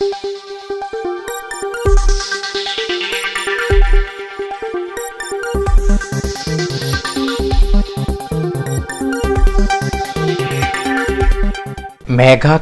മേഘ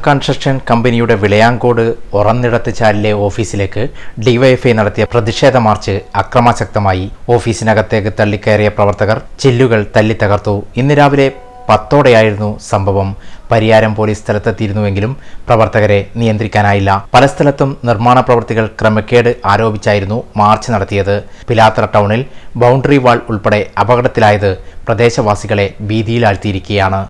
construction കമ്പനിയുടെ വിളയാങ്കോട് ഒറന്നിടത്ത് ചാലിലെ ഓഫീസിലേക്ക് DYFI നടത്തിയ പ്രതിഷേധ മാർച്ച് അക്രമാസക്തമായി. ഓഫീസിനകത്തേക്ക് തള്ളിക്കയറിയ പ്രവർത്തകർ ചില്ലുകൾ തല്ലിത്തകർത്തു ഇന്ന് രാവിലെ പത്തോടെയായിരുന്നു സംഭവം. പരിയാരം പോലീസ് സ്ഥലത്തെത്തിയിരുന്നുവെങ്കിലും പ്രവർത്തകരെ നിയന്ത്രിക്കാനായില്ല. പല സ്ഥലത്തും നിർമ്മാണ പ്രവൃത്തികൾ ക്രമക്കേട് ആരോപിച്ചായിരുന്നു മാർച്ച് നടത്തിയത്. പിലാത്ര ടൗണിൽ ബൗണ്ടറി വാൾ ഉൾപ്പെടെ അപകടത്തിലായത് പ്രദേശവാസികളെ ഭീതിയിലാഴ്ത്തിയിരിക്കുകയാണ്.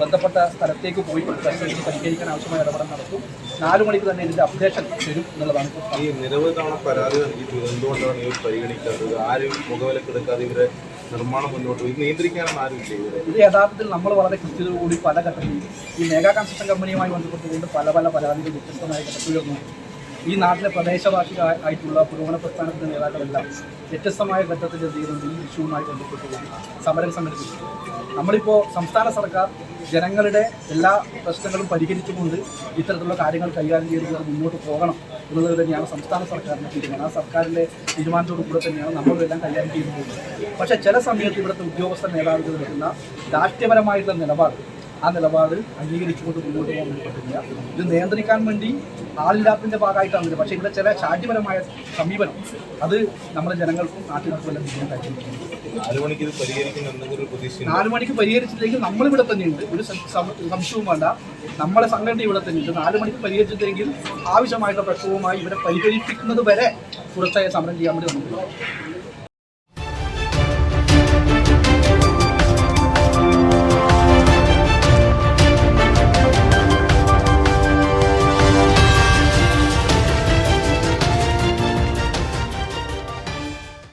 ബന്ധപ്പെട്ട സ്ഥലത്തേക്ക് പോയി പരിശോധിച്ച് പരിഹരിക്കാൻ ആവശ്യമായ ഇടപെടൽ നടത്തും നാലു മണിക്ക് തന്നെ ഇതിന്റെ അപ്ഡേഷൻ തരും എന്നുള്ളതാണ് ഈ നിരവധി തവണ പരാതി നൽകിയിട്ടുള്ളത് എന്തുകൊണ്ടാണ് ഇവർ പരിഗണിക്കാത്തത്? ആരും മുഖവിലക്കെടുക്കാതെ ഇവരെ നിർമ്മാണം മുന്നോട്ട് പോയി. നിയന്ത്രിക്കാനൊന്നും ആരുമില്ല ഇവരെ ഇത് യഥാർത്ഥത്തിൽ നമ്മൾ വളരെ കൃത്യതയോടുകൂടി പല ഘട്ടങ്ങളിൽ ഈ മേഘാ കൺസ്ട്രക്ഷൻ കമ്പനിയുമായി ബന്ധപ്പെട്ടുകൊണ്ട് പല പല പരാതികൾ വ്യത്യസ്തമായ ഘട്ടത്തിലുയർന്നു ഈ നാട്ടിലെ പ്രദേശവാസികൾ ആയിട്ടുള്ള പുരോഗമന പ്രസ്ഥാനത്തിന്റെ നേതാക്കളെല്ലാം വ്യത്യസ്തമായ ഘട്ടത്തിൽ എന്ത് ഈ ഇഷ്യൂവുമായി ബന്ധപ്പെട്ടുകൊണ്ട് സമരം സംഘടിപ്പിച്ചു. നമ്മളിപ്പോൾ സംസ്ഥാന സർക്കാർ ജനങ്ങളുടെ എല്ലാ പ്രശ്നങ്ങളും പരിഹരിച്ചുകൊണ്ട് ഇത്തരത്തിലുള്ള കാര്യങ്ങൾ കൈകാര്യം ചെയ്ത് മുന്നോട്ട് പോകണം എന്നുള്ളത് തന്നെയാണ് സംസ്ഥാന സർക്കാരിന്റെ തീരുമാനം. ആ സർക്കാരിന്റെ തീരുമാനത്തോടു കൂടെ തന്നെയാണ് നമ്മളെല്ലാം കൈകാര്യം ചെയ്തു പോകുന്നത്. പക്ഷേ ചില സമയത്ത് ഇവിടുത്തെ ഉദ്യോഗസ്ഥ നേതാക്കൾ എടുക്കുന്ന രാഷ്ട്രീയപരമായിട്ടുള്ള നിലപാട് ആ നിലപാട് അംഗീകരിച്ചുകൊണ്ട് മുന്നോട്ട് പോകാൻ പറ്റില്ല. ഇത് നിയന്ത്രിക്കാൻ വേണ്ടി ആളില്ലാത്തതിന്റെ ഭാഗമായിട്ടാണ് പക്ഷേ ഇവിടെ ചില ശാഠ്യപരമായ സമീപനം അത് നമ്മുടെ ജനങ്ങൾക്കും നാട്ടുകാർക്കും എല്ലാം ബുദ്ധിമുട്ടായിരിക്കും നാല് മണിക്ക് പരിഹരിച്ചില്ലെങ്കിൽ നമ്മളിവിടെ തന്നെയുണ്ട്. ഒരു സംശയവും വേണ്ട. നമ്മളെ സംഘടന ഇവിടെ തന്നെയുണ്ട്. നാല് മണിക്ക് പരിഹരിച്ചില്ലെങ്കിൽ ആവശ്യമായിട്ടുള്ള പ്രശ്നവുമായി ഇവിടെ പരിഹരിപ്പിക്കുന്നത് വരെ തുടർച്ചയായി സമരം ചെയ്യാൻ വേണ്ടി നമുക്ക്